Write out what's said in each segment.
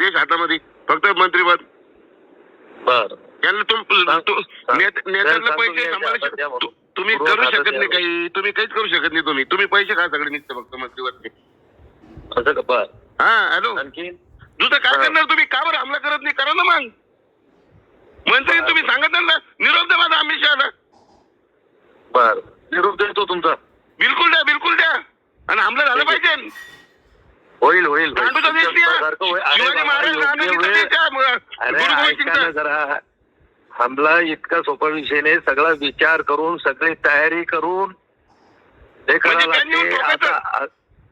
देश हातामध्ये. फक्त मंत्रीपद. बर. यांना नेत्यांना पैसे तुम्ही करू शकत नाही काही. तुम्ही काहीच करू शकत नाही तुम्ही. तुम्ही पैसे खा सगळे निघते फक्त मंत्रीवरती असं का? बर. हा हॅलो. दुसरं काय. करणार तुम्ही? का बरं हमला करत नाही. करा ना मग. मंत्री. तुम्ही सांगत ना. निरोप द्या माझा अमित शहाला. बर. निरोप देतो तुमचा. बिलकुल द्या बिलकुल द्या. आणि हमला झाला. पाहिजे. होईल होईल गांडूचा देश नाही. सारखं होईल. अरे शिवाजी बाबा, महाराज योग्य गांधीजीचा वेळ- देश आहे. मग अरे गुरु गोविंद ऐका ना सिंगचा. जरा हमला इतका सोपा विषय नाही सगळा विचार करून सगळी तयारी करून हे करावं म्हणजे त्यांनी लागते येऊन आता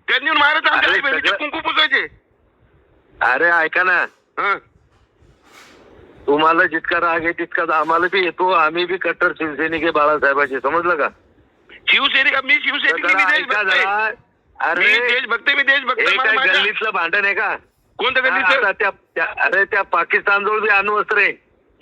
त्यांनी येऊन महाराज आमच्या अरे आई बहिणीचे सगळं- कुंकू पुसायचे अरे ऐका ना हा. तुम्हाला जितका राग आहे तितकाच आम्हाला बी येतो आम्ही बी कट्टर शिवसैनिक आहे बाळासाहेबांचे समजलं का शिवसैनिक मी तर शिवसैनिक जरा मी ऐका देशभक्त आहे. जरा मी अरे देशभक्त मी देशभक्त हे मला काय माझ्या- गल्लीतलं भांडण आहे का? कोणत्या आता गल्लीचं त्या त्या- अरे त्या पाकिस्तान जवळ बी अण्वस्त्र आहे.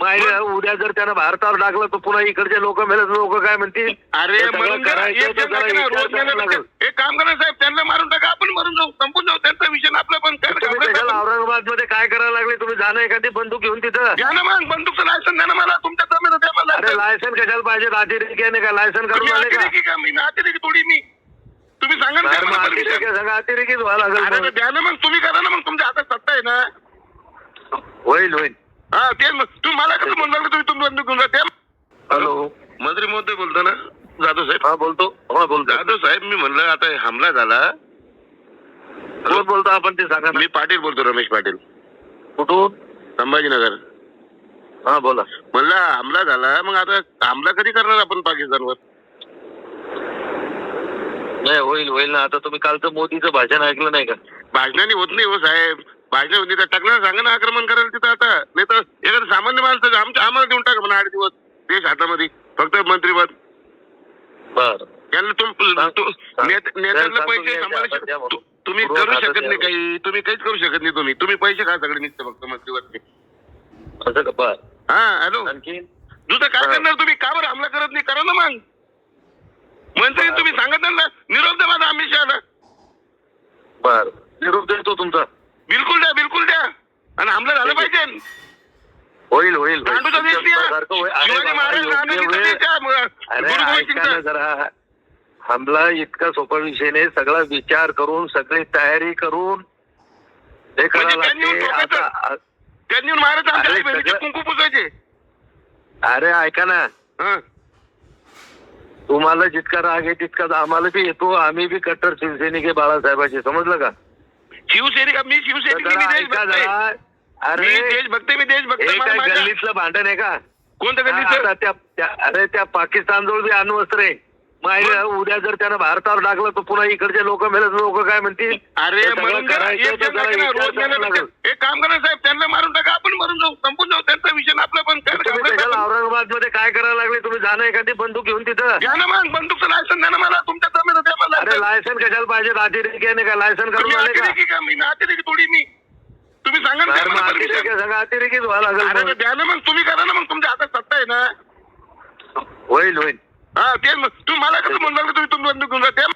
मग आई- उद्या जर त्यानं भारतावर टाकलं तर पुन्हा इकडचे लोक मेले लोक काय म्हणतील? अरे हे सगळं म्हणून जरा करायचं एक तर जण जरा लागेल ना, विचार रोज करायला मेल्यापेक्षा लागेल. एक काम करा साहेब त्यांना मारून टाका आपण मरून जाऊ संपून जाऊ त्यांचा विषय ना आपला पण काय तुम्ही घाबरायचं त्याच्याला आपण? औरंगाबादमध्ये काय करायला लागले? तुम्ही जाणं एखादी बंदूक घेऊन तिथं. द्या ना मग बंदूकचं लायसन द्या ना मला तुमच्या द्या मला अरे लायसन कशाला पाहिजे? अतिरेकी आहे का? लायसन तुम्ही करून आले का? अतिरेकी का मी? ना अतिरेकी थोडी मी. तुम्ही सांगा ना. मला permission. सगळं अतिरेकीच व्हायला अरे लागेल तर मग. द्या ना मग. तुम्ही करा ना मग. तुमच्या हातात सत्ता आहे ना. होईल होईल. हा तेच मग. तुम्ही मला कसं म्हणलं तुम्ही तुम्ही बंदूक घेऊन जा. हॅलो. मंत्री महोदय बोलतो ना? जाधव साहेब. हा बोलतो. हा बोलतो. जाधव साहेब मी म्हणलं आता हमला झाला. कोण बोलतो आपण ते सांगा ना. मी पाटील बोलतो रमेश पाटील. कुठून? संभाजीनगर. हा बोला. म्हणलं हमला झाला. मग आता हमला कधी करणार आपण पाकिस्तानवर? नाही होईल होईल ना. आता तुम्ही कालचं मोदीचं भाषण ऐकलं नाही का? भाजनाने होत नाही हो साहेब. भाजना होती तर टाकणार सांगा ना आक्रमण करायला तिथं आता. नाही तर एखादं सामान्य माणसं आमच्या आम्हाला देऊन टाका म्हणा आठ दिवस. देश हातामध्ये. फक्त मंत्रीपद. बर. यांना तुम नेत्यांना पैसे सांभाळू तुम्ही करू शकत नाही काही. तुम्ही काहीच करू शकत नाही तुम्ही. तुम्ही पैसे खा सगळे निघते फक्त मंत्रीवरती. असं का? बर. हा हॅलो. आणखी दुसरं काय. करणार तुम्ही? का बरं हमला करत नाही? करा ना मग. मंत्री. तुम्ही सांगत ना निरोप द्या माझा अमित शहाला बर निरोप देतो तुमचा बिलकुल द्या बिलकुल द्या आणि हमला झाला. पाहिजे होईल होईल गांडूचा देश नाही. सारखं होईल. अरे शिवाजी बाबा, महाराज योग्य गांधीजीचा वेळ- देश आहे. मग अरे गुरु गोविंद ऐका ना सिंगचा. जरा हमला इतका सोपा विषय नाही सगळा विचार करून सगळी तयारी करून हे करावं म्हणजे त्यांनी लागते. आता त्यांनी येऊन महाराज आमच्या अरे आई बहिणीचे सगळं- कुंकू पुसायचे अरे ऐका ना हा. तुम्हाला जितका राग आहे तितकाच आम्हाला बी येतो. आम्ही बी कट्टर शिवसैनिक आहे बाळासाहेबांचे. समजलं का? शिवसैनिक मी शिवसैनिक मी जरा ऐका देशभक्त आहे. जरा. मी अरे देशभक्त आहे, मी देशभक्त हे आहे. मला काय गल्लीतलं भांडण आहे का? कोणत्या आता गल्लीचं त्या त्या- अरे त्या पाकिस्तान जवळ बी अण्वस्त्र आहे. मग उद्या जर त्यानं भारतावर टाकलं तर पुन्हा इकडचे लोक मेले लोक काय म्हणतील? अरे एक ना, काम करा साहेब त्यांना मारून टाका आपण मरून जाऊ. संपून जाऊ त्यांचा विषय आपला पण काय तुम्ही? औरंगाबादमध्ये काय करायला लागले? तुम्ही जाणं एखादी बंदूक घेऊन तिथं? ना मग बंदूकचं लायसन द्या ना मला तुमच्या जमीन द्या मला अरे लायसन कशाला पाहिजे? अतिरेकी आहे का लायसन तुम्ही करून आले का? अतिरेकी का? मी ना अतिरेकी थोडी मी. तुम्ही सांगा ना मग मला अतिरेकी. सगळं अतिरेकीच व्हायला अरे लागेल तर. द्या ना मग तुम्ही करा ना मग तुमच्या हातात सत्ता आहे ना. होईल होईल. हा मग. तुम्ही मला कसं म्हणलं तुम्ही बंदूक घेऊन जा त्या